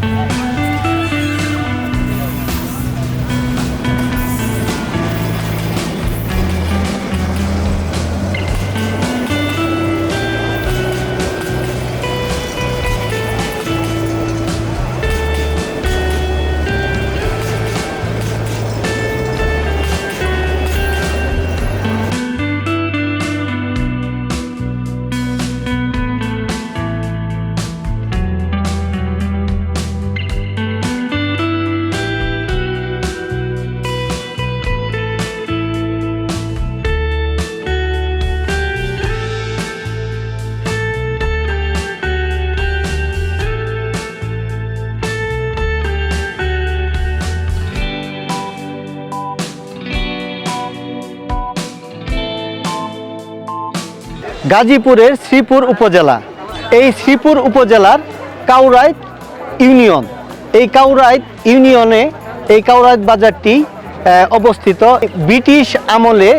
Bye. গাজীপুরের শ্রীপুর উপজেলা। এই শ্রীপুর উপজেলার কাউরাইত ইউনিয়ন। এই কাউরাইত ইউনিয়নে এই কাউরাইত বাজারটি অবস্থিত। ব্রিটিশ আমলে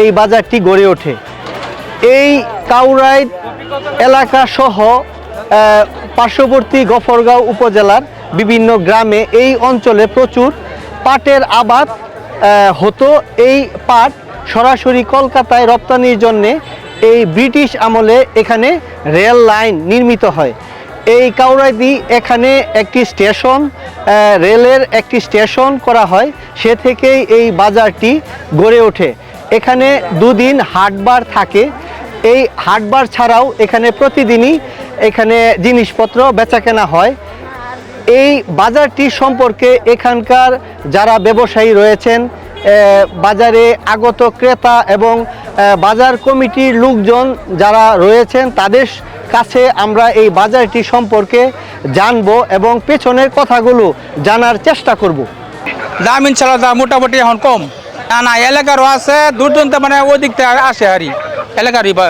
এই বাজারটি গড়ে ওঠে। এই কাউরাইত এলাকা সহ পার্শ্ববর্তী গফরগাঁও উপজেলার বিভিন্ন গ্রামে এই অঞ্চলে প্রচুর পাটের আবাদ হতো। এই পাট সরাসরি কলকাতায় রপ্তানির জন্যে এই ব্রিটিশ আমলে এখানে রেল লাইন নির্মিত হয়। এই কাউরাইদি এখানে একটি স্টেশন রেলের একটি স্টেশন করা হয়, সে থেকেই এই বাজারটি গড়ে ওঠে। এখানে দুদিন হাটবার থাকে। এই হাটবার ছাড়াও এখানে প্রতিদিনই এখানে জিনিসপত্র বেচাকেনা হয়। এই বাজারটি সম্পর্কে এখানকার যারা ব্যবসায়ী রয়েছেন বাজারে আগত ক্রেতা এবং বাজার কমিটির লোকজন যারা রয়েছেন, তাদের কাছে আমরা এই বাজারটি সম্পর্কে জানব এবং পেছনের কথাগুলো জানার চেষ্টা করব। দাম ইনশাল্লাহ মোটামুটি এখন কম। না না, এলাকারও আছে দূর দূরান্ত মানে ওই দিক থেকে আসে আর এলাকারই বা-।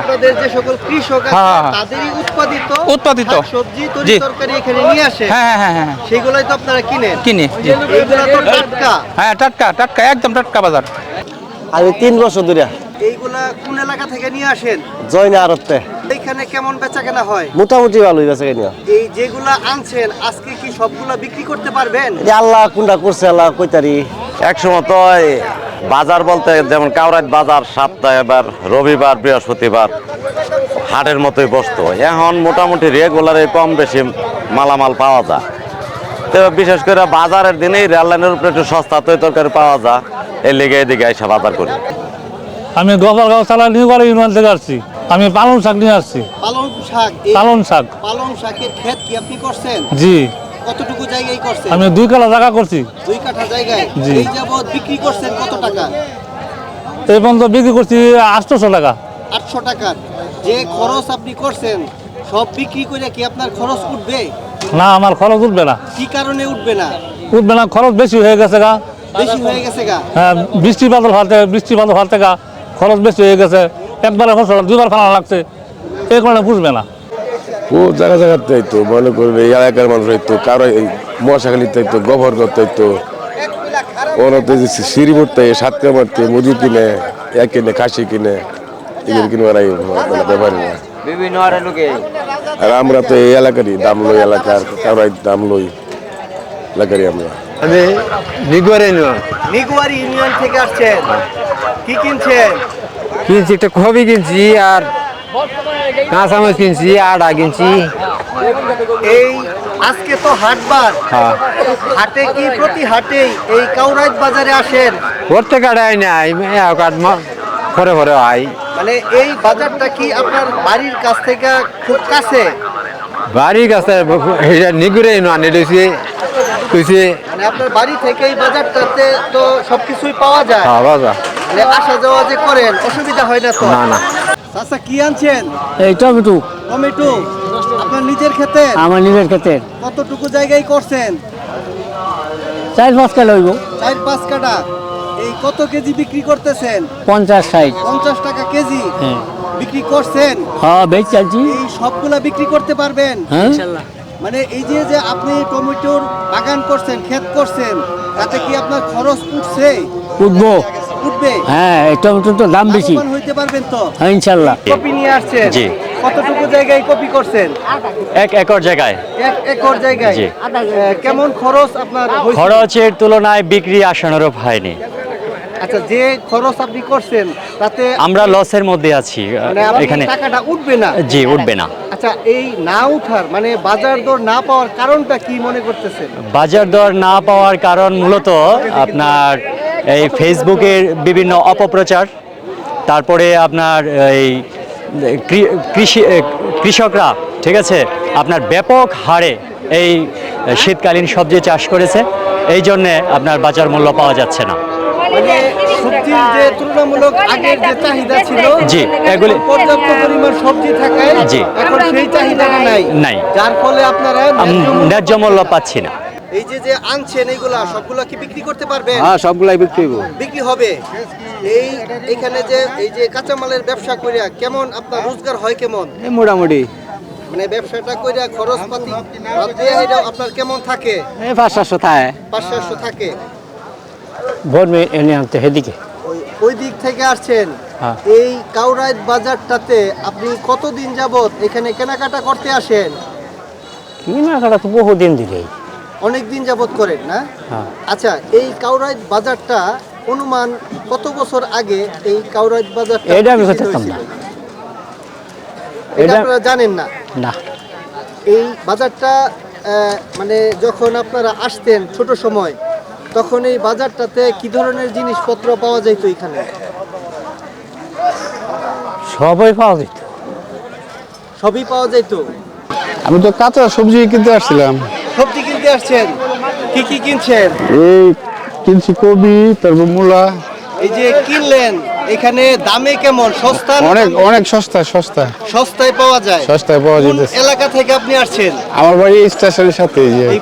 আপনাদের যে সকল কৃষক আছে, হ্যাঁ, হ্যাঁ। তাদেরই উৎপাদিত উৎপাদিত। সবজি জি। তরকারি এখানে নিয়ে আসে। হ্যাঁ হ্যাঁ হ্যাঁ হ্যাঁ। সেগুলোই তো আপনারা কিনেন? কিনে তো টাটকা। হ্যাঁ টাটকা টাটকা একদম টাটকা বাজার। আমি তিন বছর ধরে এইগুলা কোন এলাকা থেকে নিয়ে আসেন? জয়না আরতে এইখানে কেমন বেচা কেনা হয়? মোটামুটি ভালো হয়ে এই যেগুলা আনছেন আজকে কি সবগুলা বিক্রি করতে পারবেন? আল্লাহ কোনটা করছে আল্লাহ কইতারি। এক সময় তো এই বাজার বলতে যেমন কাউরাইত বাজার সপ্তাহে এবার রবিবার বৃহস্পতিবার হাটের মতোই বসতো। এখন মোটামুটি রেগুলারে কম বেশি মালামাল পাওয়া যায়। তো বিশেষ করে বাজারের দিনেই রেল লাইনের উপরে একটু সস্তা তৈ তরকারি পাওয়া যায়। এই লেগে এদিকে এসে বাজার করি। আমি গোপালগাঁও চালা নিয়ে করে ইউনিয়ন থেকে আসছি। আমি পালং শাক নিয়ে আসছি। পালং শাক পালং শাক। পালং শাকের ক্ষেত কি আপনি করছেন? জি। কতটুকু জায়গায় করছেন? আমি দুই কালা জায়গা করছি। দুই কাঠা জায়গায়? জি। এই যাবৎ বিক্রি করছেন কত টাকা? এই পর্যন্ত বিক্রি করছি আটশোশো টাকা। আটশো টাকার যে খরচ আপনি করছেন সব বিক্রি করে কি আপনার খরচ উঠবে? না আমার খরচ উঠবে না। কি কারণে উঠবে না? উঠবে না খরচ বেশি হয়ে গেছে গা। বেশি হয়ে গেছে গা? হ্যাঁ বৃষ্টি বাদল হাতে বৃষ্টি বাদল হাতে গা খরচ বেশি হয়ে গেছে। একবারে ফসল দুবার ফালা লাগছে। এই কারণে বুঝবে না। ও জায়গা জায়গাতে হইতো মনে করবে এই এলাকার মানুষ হইতো কারও এই মশাখালিতে হইতো গোবর করতে হইতো ওনাতে যে সিঁড়ি মরতে সাতকা মারতে মুরগি কিনে এক কিনে খাসি কিনে এগুলো কিনে ওরাই মানে ব্যাপারী না। আর আমরা তো এই এলাকারই দাম লই এলাকার কারোই দাম লই এলাকারই আমরা। আমি নিগুয়ারে নিলাম নিগুয়ারি ইউনিয়ন থেকে আসছেন। কি কিনছেন? কিনছি একটা কবি কিনছি আর কাঁচামরিচ কিনছি আটা কিনছি। এই আজকে তো হাটবার হ্যাঁ। হাটে কি প্রতি হাটেই এই কাউরাইত বাজারে আসেন? করতে কাটাই নাই পরে পরে আই মানে এই বাজারটা কি আপনার বাড়ির কাছ থেকে খুব কাছে? বাড়ির কাছে নিগুড়ে আনি দিয়েছি কইছি মানে আপনার বাড়ি থেকে এই বাজারটাতে তো সবকিছুই পাওয়া যায়। হ্যাঁ বাবা মানে আসা যাওয়া যে করেন অসুবিধা হয় না তো? না না। আচ্ছা কি আনছেন? এই টমেটো। টমেটো। আপনার নিজের খেতে আমার নিজের কতটুকু জায়গায় করছেন? চার পাঁচ কিলো হইব। চার পাঁচ কাটা এই কত কেজি বিক্রি করতেছেন? পঞ্চাশ ষাট। পঞ্চাশ টাকা কেজি। হ্যাঁ। বিক্রি করছেন? হ্যাঁ বেচ চালছি। এই সবগুলা বিক্রি করতে পারবেন? হ্যাঁ। মানে এই যে যে আপনি টমেটোর বাগান করছেন ক্ষেত করছেন তাতে কি আপনার খরচ উঠছে? উঠবো। উঠবে? হ্যাঁ টমেটোর তো দাম বেশি। হইতে পারবেন তো? হ্যাঁ ইনশাল্লাহ। কপি নিয়ে আসছেন? জি। কতটুকু জায়গায় কপি করছেন? এক একর জায়গায়। এক একর জায়গায়। জি। কেমন খরচ আপনার খরচের তুলনায় বিক্রি আশানুরূপ হয়নি। আচ্ছা যে খরচ আপনি করছেন তাতে আমরা লসের মধ্যে আছি মানে এখানে। টাকাটা উঠবে না? জি উঠবে না। আচ্ছা এই না উঠার মানে বাজার দর না পাওয়ার কারণটা কি মনে করতেছেন? বাজার দর না পাওয়ার কারণ মূলত আপনার এই ফেসবুকের বিভিন্ন অপপ্রচার তারপরে আপনার এই কৃষি কৃষকরা ঠিক আছে আপনার ব্যাপক হারে এই শীতকালীন সবজি চাষ করেছে এই জন্যে আপনার বাজার মূল্য পাওয়া যাচ্ছে না মানে সবজির যে তুলনামূলক আগের যে চাহিদা ছিল জি, এগুলি- পর্যাপ্ত পরিমাণ সবজি থাকায় জি। এখন সেই চাহিদাটা নাই নাই। যার ফলে আপনারা ন্যায্য মূল্য পাচ্ছি না এই যে যে আনছেন এইগুলা সবগুলা কি বিক্রি করতে পারবেন? হ্যাঁ সবগুলাই বিক্রি হইব বিক্রি হবে? এই এখানে যে এই যে কাঁচামালের ব্যবসা করিয়া কেমন আপনার রোজগার হয় কেমন? এই মোটামুটি। মানে ব্যবসাটা করিয়া খরচ পাতি বাদ দিয়ে এটা আপনার কেমন থাকে? এই পাঁচ সাতশো থাকে। পাঁচ সাতশো থাকে। ভোরমে এনে আনতে সেদিকে ওই ওই দিক থেকে আসছেন? হ্যাঁ। এই কাউরাইত বাজারটাতে আপনি কতদিন যাবত এখানে কেনাকাটা করতে আসেন? কেনাকাটা তো বহুদিন দিলেই অনেক দিন যাবত করেন না? হ্যাঁ। আচ্ছা এই কাউরাইত বাজারটা অনুমান কত বছর আগে এই কাউরাইত বাজারটা এটা আমি করতাম না। এটা এটা- আপনারা জানেন না? না। এই বাজারটা মানে যখন আপনারা আসতেন ছোট সময় তখন এই বাজারটাতে কি ধরনের জিনিসপত্র পাওয়া যেত এখানে? সবাই পাওয়া যেত সবই পাওয়া যেত আমি তো কাঁচা সবজি কিনতে আসছিলাম। সবজি কিনতে আসছেন? কি কি কিনছেন? এই কিনছি কবি তারপর মূলা। এই যে কিনলেন এখানে দামে কেমন? সস্তা অনেক অনেক সস্তা সস্তা সস্তায় পাওয়া যায়? সস্তায় পাওয়া কোন এলাকা থেকে আপনি আসছেন? আমার বাড়ি স্টেশনের সাথে এই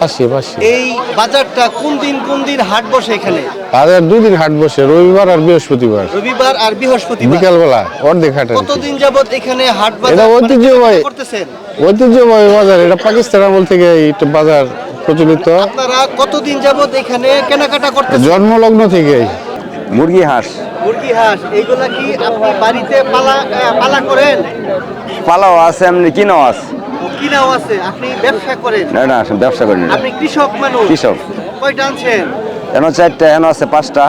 পাশে পাশে। এই বাজারটা কোন দিন কোন দিন হাট বসে এখানে? বাজার দুদিন হাট বসে রবিবার আর বৃহস্পতিবার। রবিবার আর বৃহস্পতিবার। বিকালবেলা অর্ধেক হাট। কতদিন যাবত এখানে হাট এটা বাজার মানে ঐতিহ্যবাহী করতেছেন? ঐতিহ্যবাহী বাজার এটা পাকিস্তান আমল থেকে এটা বাজার প্রচলিত। আপনারা কতদিন যাবত এখানে কেনাকাটা করতেছেন? জন্মলগ্ন থেকে মুরগি হাঁস। মুরগি হাঁস এইগুলা কি আপনি বাড়িতে পালা পালা করেন? পালাও আছে এমনি কিনাও আছে। কিনাও আছে আপনি ব্যবসা করেন? না না ব্যবসা করি না। আপনি কৃষক মানুষ। কৃষক। কয়টা আনছেন? এন চারটা এন আছে পাঁচটা।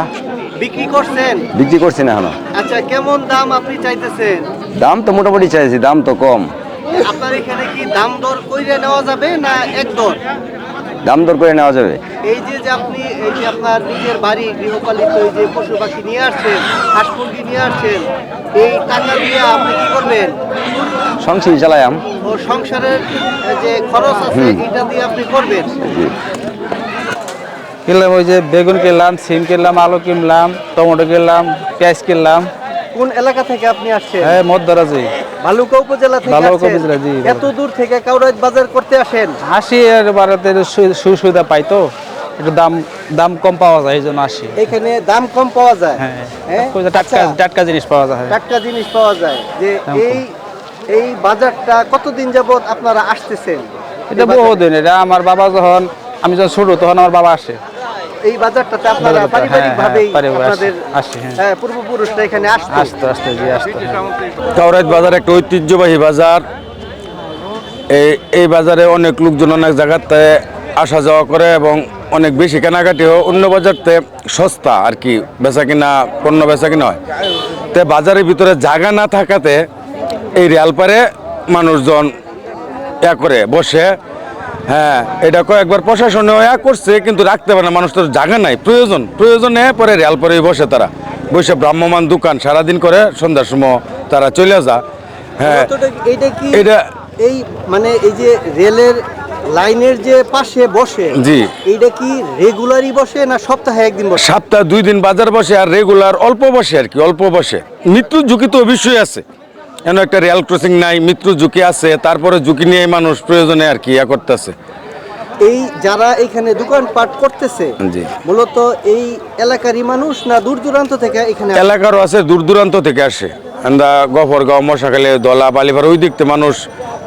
বিক্রি করছেন? বিক্রি করছি না এখনও। আচ্ছা কেমন দাম আপনি চাইতেছেন? দাম তো মোটামুটি চাইছি দাম তো কম। আপনার এখানে কি দাম দর কইরে নেওয়া যাবে না এক দর? দাম দর করে নেওয়া যাবে। এই যে যে আপনি এই যে আপনার নিজের বাড়ি গৃহপালিত এই যে পশু পাখি নিয়ে আসছেন হাঁস মুরগি নিয়ে আসছেন এই টাকা দিয়ে আপনি কি করবেন? সংসার চালায়াম ও সংসারের যে খরচ আছে এটা দিয়ে আপনি করবেন? কিনলাম ওই যে বেগুন কিনলাম সিম কিনলাম আলু কিনলাম টমেটো কিনলাম পেঁয়াজ কিনলাম। কোন এলাকা থেকে আপনি আসছেন? হ্যাঁ মধ্যরাজি। ভালুকা উপজেলা থেকে ভালুকা উপজেলা, জি। এত দূর থেকে কাউরাইত বাজার করতে আসেন? হাসি আর বাড়াতে সুবিধা পাই তো। একটু দাম দাম কম পাওয়া যায় এই জন্য আসি এখানে দাম কম পাওয়া যায়? হ্যাঁ। হ্যাঁ? টাটকা আচ্ছা, টাটকা জিনিস পাওয়া যায় টাটকা জিনিস পাওয়া যায়। যে এই এই বাজারটা কতদিন যাবত আপনারা আসতেছেন? এটা বহুদিন এটা আমার বাবা যখন আমি যখন ছোট তখন আমার বাবা আসে। এই বাজারটাতে আপনারা বাজারটা, পারিবারিক হ্যাঁ, হ্যাঁ, আপনাদের হ্যাঁ। হ্যাঁ, পূর্বপুরুষরা এখানে আসতো আসতে আসতে জি আসতে। কাউরাইত বাজার একটা ঐতিহ্যবাহী বাজার এই এই বাজারে অনেক লোকজন অনেক জায়গাতে আসা যাওয়া করে এবং অনেক বেশি কেনাকাটিও অন্য বাজারতে সস্তা আর কি বেচা কিনা পণ্য বেচা কিনা হয় তে বাজারের ভিতরে জায়গা না থাকাতে এই রেলপারে মানুষজন ইয়া করে বসে হ্যাঁ এটা কয়েকবার প্রশাসনে করছে কিন্তু রাখতে পারে না মানুষ তো জায়গা নাই। প্রয়োজন প্রয়োজন প্রয়োজনে পরে রেল পরে বসে তারা। বসে ব্রাহ্মমান দোকান সারাদিন করে সন্ধ্যার সময় তারা চলে যা। হ্যাঁ এটা- এটা এই মানে এই যে রেলের লাইনের যে পাশে বসে জি। এইটা কি রেগুলারই বসে না সপ্তাহে একদিন বসে? সপ্তাহ দুই দিন বাজার বসে আর রেগুলার অল্প বসে আর কি অল্প বসে। মৃত্যুর ঝুঁকি তো অবশ্যই আছে। এন একটা রেল ক্রসিং নাই মৃত্যুর ঝুঁকি আছে তারপরে ঝুঁকি নিয়ে মানুষ প্রয়োজনে আর কি ইয়া করতেছে। এই যারা এখানে দোকান দোকানপাট করতেছে মূলত এই এলাকারই মানুষ না দূর দূরান্ত থেকে এখানে? এলাকারও আছে দূর দূরান্ত থেকে আসে। আমরা গফরগাঁও মশাখালী দলা বালিপাড়া ওই দিকতে মানুষ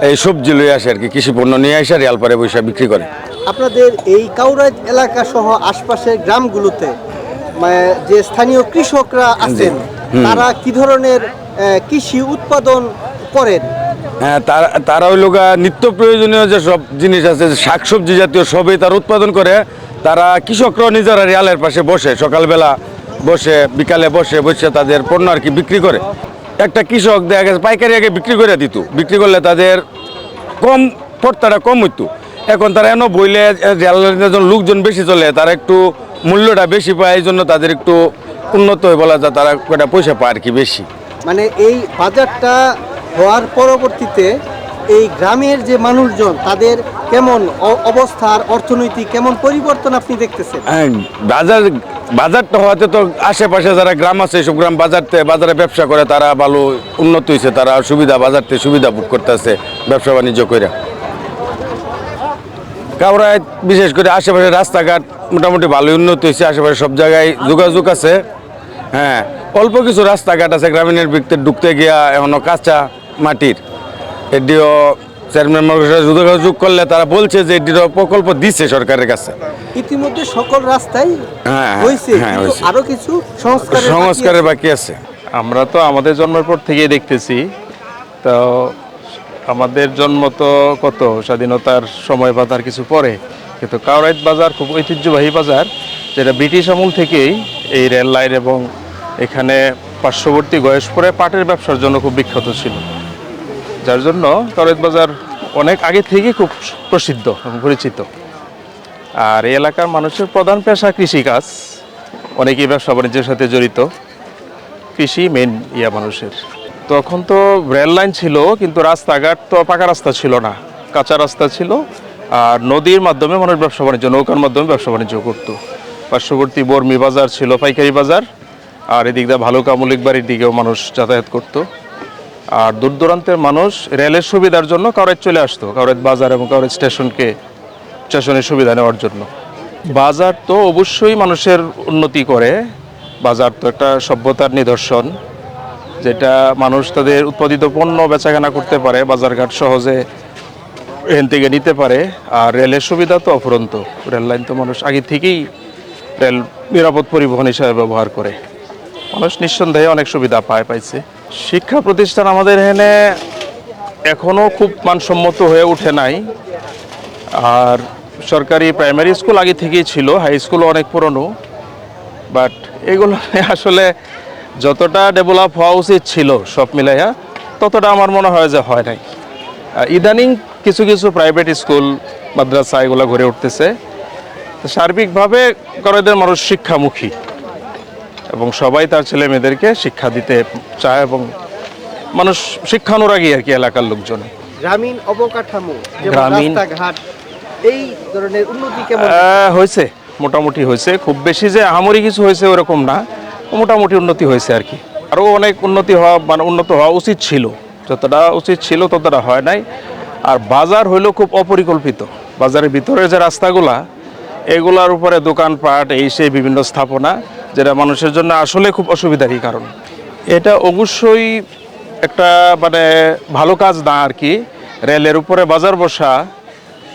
এই সবজি লয়ে আসে আর কি কৃষি পণ্য নিয়ে আসে রেল পরে বসে বিক্রি করে। আপনাদের এই কাউরাজ এলাকা সহ আশপাশের গ্রামগুলোতে মানে যে স্থানীয় কৃষকরা আছেন তারা কি ধরনের কৃষি উৎপাদন করেন? হ্যাঁ তারা তারা ওই লোক নিত্য প্রয়োজনীয় যে সব জিনিস আছে শাকসবজি জাতীয় সবই তারা উৎপাদন করে। তারা কৃষকরাও নিজেরা রিয়ালের পাশে বসে সকালবেলা বসে বিকালে বসে বসে তাদের পণ্য আর কি বিক্রি করে। একটা কৃষক দেখা গেছে পাইকারি আগে বিক্রি করে দিত। বিক্রি করলে তাদের কম পড়তাটা কম হইতো। এখন তারা এন বইলে যখন লোকজন বেশি চলে তারা একটু মূল্যটা বেশি পায় এই জন্য তাদের একটু উন্নত হয়ে বলা যায় তারা কটা পয়সা পায় আর কি বেশি। মানে এই বাজারটা হওয়ার পরবর্তীতে এই গ্রামের যে মানুষজন তাদের কেমন অবস্থার অর্থনৈতিক কেমন পরিবর্তন আপনি দেখতেছেন? হ্যাঁ বাজার বাজারটা হওয়াতে তো আশেপাশে যারা গ্রাম আছে সব গ্রাম বাজারতে বাজারে ব্যবসা করে তারা ভালো উন্নত হয়েছে তারা সুবিধা বাজারতে সুবিধা ভোগ করতেছে ব্যবসা বাণিজ্য করে কাউরায় বিশেষ করে আশেপাশে রাস্তাঘাট মোটামুটি ভালো উন্নত হয়েছে আশেপাশে সব জায়গায় যোগাযোগ আছে। হ্যাঁ অল্প কিছু রাস্তাঘাট আছে গ্রামীণের ভিতরে ঢুকতে গিয়া এখনও কাঁচা মাটির। এডিও চেয়ারম্যান যোগাযোগ করলে তারা বলছে যে এডিও প্রকল্প দিচ্ছে সরকারের কাছে। ইতিমধ্যে সকল রাস্তায় হ্যাঁ, হ্যাঁ, কিন্তু কিছু সংস্কারের বাকি সংস্কারের আছে। বাকি আছে। আমরা তো আমাদের জন্মের পর থেকেই দেখতেছি। তো আমাদের জন্ম তো কত? স্বাধীনতার সময় বা তার কিছু পরে। কিন্তু কাউরাইত বাজার খুব ঐতিহ্যবাহী বাজার যেটা ব্রিটিশ আমল থেকেই এই রেল লাইন এবং এখানে পার্শ্ববর্তী গয়েশপুরে পাটের ব্যবসার জন্য খুব বিখ্যাত ছিল। যার জন্য কাউরাইত বাজার অনেক আগে থেকেই খুব প্রসিদ্ধ পরিচিত। আর এই এলাকার মানুষের প্রধান পেশা কৃষিকাজ। অনেকেই ব্যবসা বাণিজ্যের সাথে জড়িত। কৃষি মেন ইয়া মানুষের। তখন তো রেল লাইন ছিল, কিন্তু রাস্তাঘাট তো পাকা রাস্তা ছিল না। কাঁচা রাস্তা ছিল। আর নদীর মাধ্যমে মানুষ ব্যবসা বাণিজ্য, নৌকার মাধ্যমে ব্যবসা বাণিজ্য করতো। পার্শ্ববর্তী বর্মি বাজার ছিল, পাইকারি বাজার। আর এদিক দিয়ে ভালো মলিক বাড়ির দিকেও মানুষ যাতায়াত করতো। আর দূর দূরান্তের মানুষ রেলের সুবিধার জন্য কাউরাত চলে আসতো কাউরাত বাজার এবং কাউরাত স্টেশনকে, স্টেশনের সুবিধা নেওয়ার জন্য। বাজার তো অবশ্যই মানুষের উন্নতি করে, বাজার তো একটা সভ্যতার নিদর্শন, যেটা মানুষ তাদের উৎপাদিত পণ্য বেচাকেনা করতে পারে, বাজারঘাট সহজে এখান থেকে নিতে পারে, আর রেলের সুবিধা তো অফুরন্ত। রেল লাইন তো মানুষ আগে থেকেই রেল নিরাপদ পরিবহন হিসাবে ব্যবহার করে। মানুষ নিঃসন্দেহে অনেক সুবিধা পায়, পাইছে। শিক্ষা প্রতিষ্ঠান আমাদের এখানে এখনও খুব মানসম্মত হয়ে ওঠে নাই। আর সরকারি প্রাইমারি স্কুল আগে থেকেই ছিল, হাই স্কুলও অনেক পুরনো। বাট এগুলো আসলে যতটা ডেভেলপ হওয়া উচিত ছিল সব মিলাইয়া, ততটা আমার মনে হয় যে হয় নাই। ইদানিং কিছু কিছু প্রাইভেট স্কুল, মাদ্রাসা এগুলো ঘুরে উঠতেছে। সার্বিকভাবে করাদের মানুষ শিক্ষামুখী। এবং সবাই তার ছেলে মেয়েদেরকে শিক্ষা দিতে চায় এবং মানুষ শিক্ষানুরাগী আর কি এলাকার লোকজন। গ্রামীণ অবকাঠামো গ্রামীণ- এই ধরনের উন্নতি কেমন? হয়েছে মোটামুটি হয়েছে। খুব বেশি যে আহামরি কিছু হয়েছে ওরকম না মোটামুটি উন্নতি হয়েছে আর কি। আরও অনেক উন্নতি হওয়া মানে উন্নত হওয়া উচিত ছিল। যতটা উচিত ছিল ততটা হয় নাই। আর বাজার হইল খুব অপরিকল্পিত। বাজারের ভিতরে যে রাস্তাগুলা এগুলার উপরে দোকানপাট এই সেই বিভিন্ন স্থাপনা যেটা মানুষের জন্য আসলে খুব অসুবিধারই কারণ। এটা অবশ্যই একটা মানে ভালো কাজ না আর কি। রেলের উপরে বাজার বসা,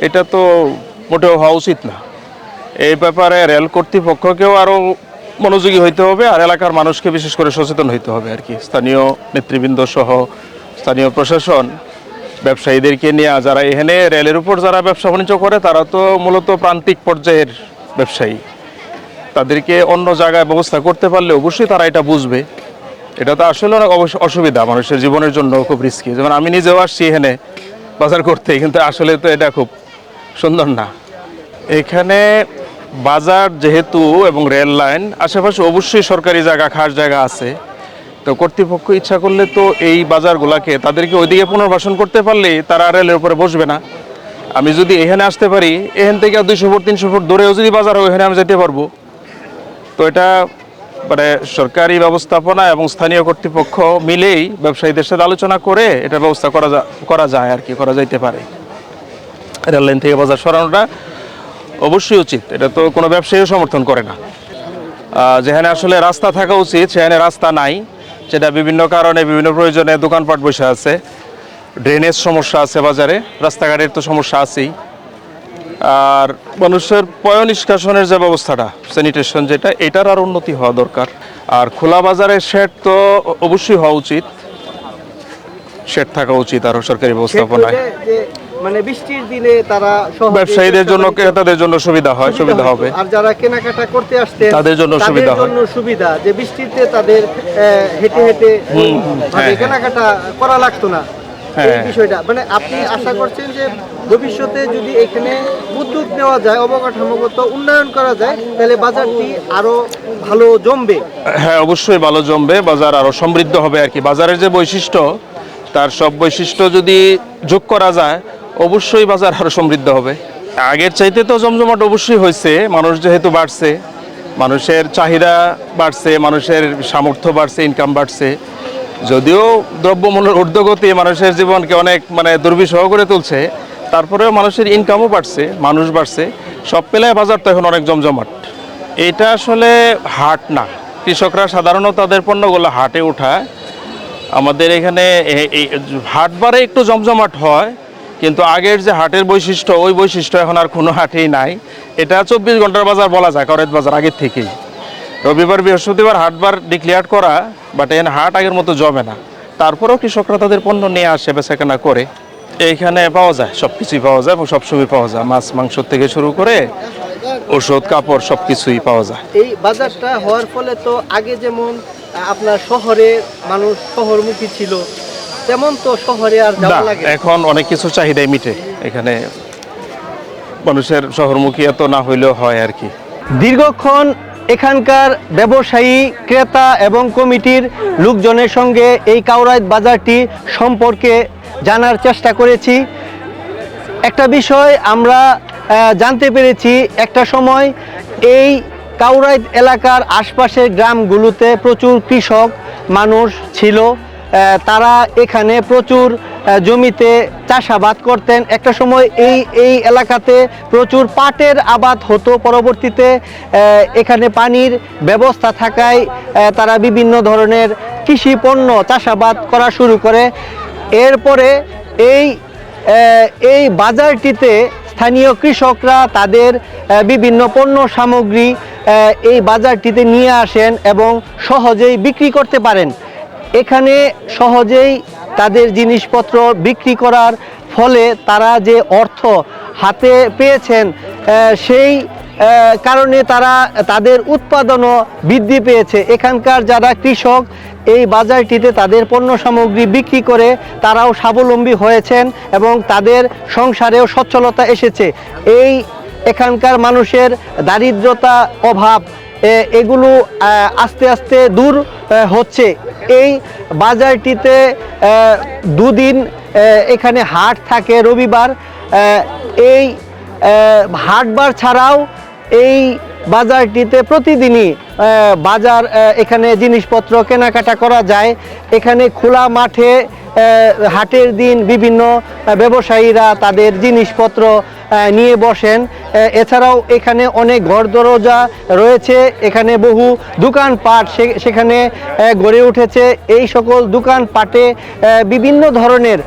এটা তো মোটেও হওয়া উচিত না। এই ব্যাপারে রেল কর্তৃপক্ষকেও আরও মনোযোগী হইতে হবে আর এলাকার মানুষকে বিশেষ করে সচেতন হইতে হবে আর কি। স্থানীয় নেতৃবৃন্দ সহ স্থানীয় প্রশাসন, ব্যবসায়ীদেরকে নিয়ে যারা এখানে রেলের উপর যারা ব্যবসা বাণিজ্য করে, তারা তো মূলত প্রান্তিক পর্যায়ের ব্যবসায়ী। তাদেরকে অন্য জায়গায় ব্যবস্থা করতে পারলে অবশ্যই তারা এটা বুঝবে। এটা তো আসলে অনেক অসুবিধা মানুষের জীবনের জন্য খুব রিস্কি যেমন আমি নিজেও আসছি এখানে বাজার করতে, কিন্তু আসলে তো এটা খুব সুন্দর না। এখানে বাজার যেহেতু এবং রেল লাইন, আশেপাশে অবশ্যই সরকারি জায়গা, খাস জায়গা আছে। তো কর্তৃপক্ষ ইচ্ছা করলে তো এই বাজারগুলোকে তাদেরকে ওইদিকে পুনর্বাসন করতে পারলে তারা রেলের উপরে বসবে না। আমি যদি এখানে আসতে পারি, এখান থেকে দুইশো ফুট, তিনশো ফুট দূরেও যদি বাজার হয় এখানে আমি যেতে পারব। তো এটা মানে সরকারি ব্যবস্থাপনা এবং স্থানীয় কর্তৃপক্ষ মিলেই ব্যবসায়ীদের সাথে আলোচনা করে এটা ব্যবস্থা করা যা করা যায় আর কি, করা যাইতে পারে। রেল লাইন থেকে বাজার সরানোটা অবশ্যই উচিত। এটা তো কোনো ব্যবসায়ীও সমর্থন করে না। যেখানে আসলে রাস্তা থাকা উচিত, সেখানে রাস্তা নাই। সেটা বিভিন্ন কারণে, বিভিন্ন প্রয়োজনে দোকানপাট বসে আছে। ড্রেনেজ সমস্যা আছে বাজারে, রাস্তাঘাটের তো সমস্যা আছেই। আর মানুষের পয় নিষ্কাশনের যে ব্যবস্থাটা স্যানিটেশন যেটা এটার আর উন্নতি হওয়া দরকার। আর খোলা বাজারের শেড তো অবশ্যই হওয়া উচিত। শেড থাকা উচিত আরও সরকারি ব্যবস্থাপনায়। মানে বৃষ্টির দিনে তারা ব্যবসায়ীদের জন্য ক্রেতাদের জন্য সুবিধা হয় সুবিধা হবে। আর যারা কেনাকাটা করতে আসতেন তাদের জন্য সুবিধা হয়। সুবিধা। যে বৃষ্টিতে তাদের হেঁটে হেঁটে ভাবে হ্যাঁ। কেনাকাটা করা লাগতো না। এই হ্যাঁ। বিষয়টা মানে আপনি আশা করছেন যে ভবিষ্যতে যদি এখানে উদ্যোগ নেওয়া যায় অবকাঠামোগত উন্নয়ন করা যায় তাহলে বাজারটি আরও ভালো জমবে? হ্যাঁ অবশ্যই ভালো জমবে বাজার আরও সমৃদ্ধ হবে আর কি। বাজারের যে বৈশিষ্ট্য তার সব বৈশিষ্ট্য যদি যোগ করা যায় অবশ্যই বাজার আরও সমৃদ্ধ হবে। আগের চাইতে তো জমজমাট অবশ্যই হয়েছে মানুষ যেহেতু বাড়ছে মানুষের চাহিদা বাড়ছে মানুষের সামর্থ্য বাড়ছে ইনকাম বাড়ছে। যদিও দ্রব্যমূল্যের ঊর্ধ্বগতি মানুষের জীবনকে অনেক মানে দুর্বিষহ করে তুলছে, তারপরেও মানুষের ইনকামও বাড়ছে, মানুষ বাড়ছে। সব পেলায় বাজার তো এখন অনেক জমজমাট। এটা আসলে হাট না। কৃষকরা সাধারণত তাদের পণ্যগুলো হাটে ওঠায় আমাদের এখানে এ- এই হাট বারে একটু জমজমাট হয়, কিন্তু আগের যে হাটের বৈশিষ্ট্য, ওই বৈশিষ্ট্য এখন আর কোনো হাটেই নাই। এটা চব্বিশ ঘণ্টার বাজার বলা যায় করেত বাজার আগের থেকেই। রবিবার বৃহস্পতিবার হাটবার ডিক্লেয়ার করা বাট এখানে হাট আগের মতো জমে না। তারপরেও কৃষকরা তাদের পণ্য নিয়ে আসে বেচাকেনা করে। এইখানে পাওয়া যায় সব কিছুই পাওয়া যায় এবং সবসময় পাওয়া যায়। মাছ মাংস থেকে শুরু করে ওষুধ কাপড় সব কিছুই পাওয়া যায়। এই বাজারটা হওয়ার ফলে তো আগে যেমন আপনার শহরে মানুষ শহরমুখী ছিল তেমন তো শহরে আর যাওয়া লাগে এখন অনেক কিছু চাহিদাই মিটে। এখানে মানুষের শহরমুখী এত না হইলেও হয় আর কি। দীর্ঘক্ষণ এখানকার ব্যবসায়ী, ক্রেতা এবং কমিটির লোকজনের সঙ্গে এই কাউরাইত বাজারটি সম্পর্কে জানার চেষ্টা করেছি। একটা বিষয় আমরা জানতে পেরেছি, একটা সময় এই কাউরাইত এলাকার আশপাশের গ্রামগুলোতে প্রচুর কৃষক মানুষ ছিল। তারা এখানে প্রচুর জমিতে চাষাবাদ করতেন। একটা সময় এই এই এলাকাতে প্রচুর পাটের আবাদ হতো। পরবর্তীতে এখানে পানির ব্যবস্থা থাকায় তারা বিভিন্ন ধরনের কৃষি পণ্য চাষাবাদ করা শুরু করে। এরপরে এই এই বাজারটিতে স্থানীয় কৃষকরা তাদের বিভিন্ন পণ্য সামগ্রী এই বাজারটিতে নিয়ে আসেন এবং সহজেই বিক্রি করতে পারেন। এখানে সহজেই তাদের জিনিসপত্র বিক্রি করার ফলে তারা যে অর্থ হাতে পেয়েছেন সেই কারণে তারা তাদের উৎপাদনও বৃদ্ধি পেয়েছে। এখানকার যারা কৃষক, এই বাজারটিতে তাদের পণ্য সামগ্রী বিক্রি করে তারাও স্বাবলম্বী হয়েছেন এবং তাদের সংসারেও সচ্ছলতা এসেছে। এই এখানকার মানুষের দারিদ্রতা অভাব এগুলো আস্তে আস্তে দূর হচ্ছে। এই বাজারটিতে দুদিন এখানে হাট থাকে রবিবার এই হাটবার ছাড়াও এই বাজারটিতে প্রতিদিনই বাজার এখানে জিনিসপত্র কেনাকাটা করা যায়। এখানে খোলা মাঠে হাটের দিন বিভিন্ন ব্যবসায়ীরা তাদের জিনিসপত্র নিয়ে বসেন। এছাড়াও এখানে অনেক ঘর দরজা রয়েছে। এখানে বহু দোকানপাট সে- সেখানে গড়ে উঠেছে। এই সকল দোকানপাটে আহ, বিভিন্ন ধরনের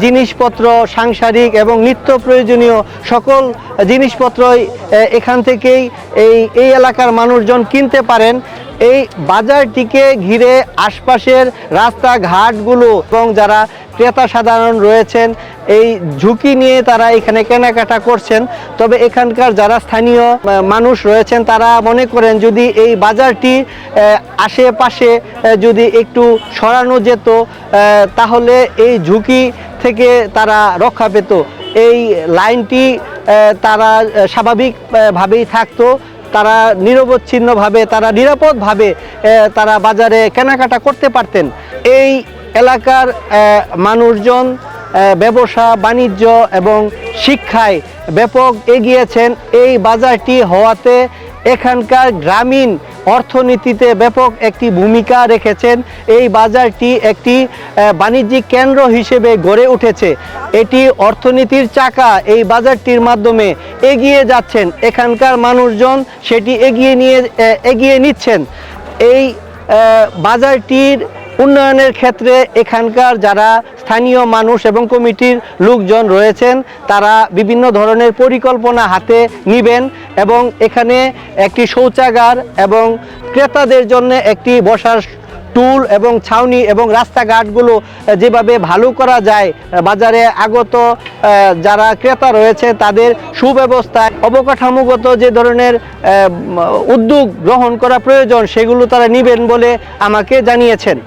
জিনিসপত্র সাংসারিক এবং নিত্য প্রয়োজনীয় সকল জিনিসপত্রই এখান থেকেই এই এই এলাকার মানুষজন কিনতে পারেন। এই বাজারটিকে ঘিরে আশপাশের রাস্তাঘাটগুলো এবং যারা ক্রেতা সাধারণ রয়েছেন, এই ঝুঁকি নিয়ে তারা এখানে কেনাকাটা করছেন। তবে এখানকার যারা স্থানীয় মানুষ রয়েছেন, তারা মনে করেন যদি এই বাজারটি আশেপাশে যদি একটু সরানো যেত তাহলে এই ঝুঁকি থেকে তারা রক্ষা পেত। এই লাইনটি তারা স্বাভাবিকভাবেই থাকতো। তারা নিরবচ্ছিন্নভাবে, তারা নিরাপদভাবে তারা বাজারে কেনাকাটা করতে পারতেন। এই এলাকার মানুষজন ব্যবসা, বাণিজ্য এবং শিক্ষায় ব্যাপক এগিয়েছেন। এই বাজারটি হওয়াতে এখানকার গ্রামীণ অর্থনীতিতে ব্যাপক একটি ভূমিকা রেখেছেন। এই বাজারটি একটি বাণিজ্যিক কেন্দ্র হিসেবে গড়ে উঠেছে। এটি অর্থনীতির চাকা। এই বাজারটির মাধ্যমে এগিয়ে যাচ্ছেন। এখানকার মানুষজন সেটি এগিয়ে নিয়ে এগিয়ে নিচ্ছেন। এই বাজারটির উন্নয়নের ক্ষেত্রে এখানকার যারা স্থানীয় মানুষ এবং কমিটির লোকজন রয়েছেন, তারা বিভিন্ন ধরনের পরিকল্পনা হাতে নিবেন এবং এখানে একটি শৌচাগার এবং ক্রেতাদের জন্য একটি বসার টুল এবং ছাউনি এবং রাস্তাঘাটগুলো যেভাবে ভালো করা যায়, বাজারে আগত যারা ক্রেতা রয়েছে, তাদের সুব্যবস্থা অবকাঠামোগত যে ধরনের উদ্যোগ গ্রহণ করা প্রয়োজন, সেগুলো তারা নেবেন বলে আমাকে জানিয়েছেন।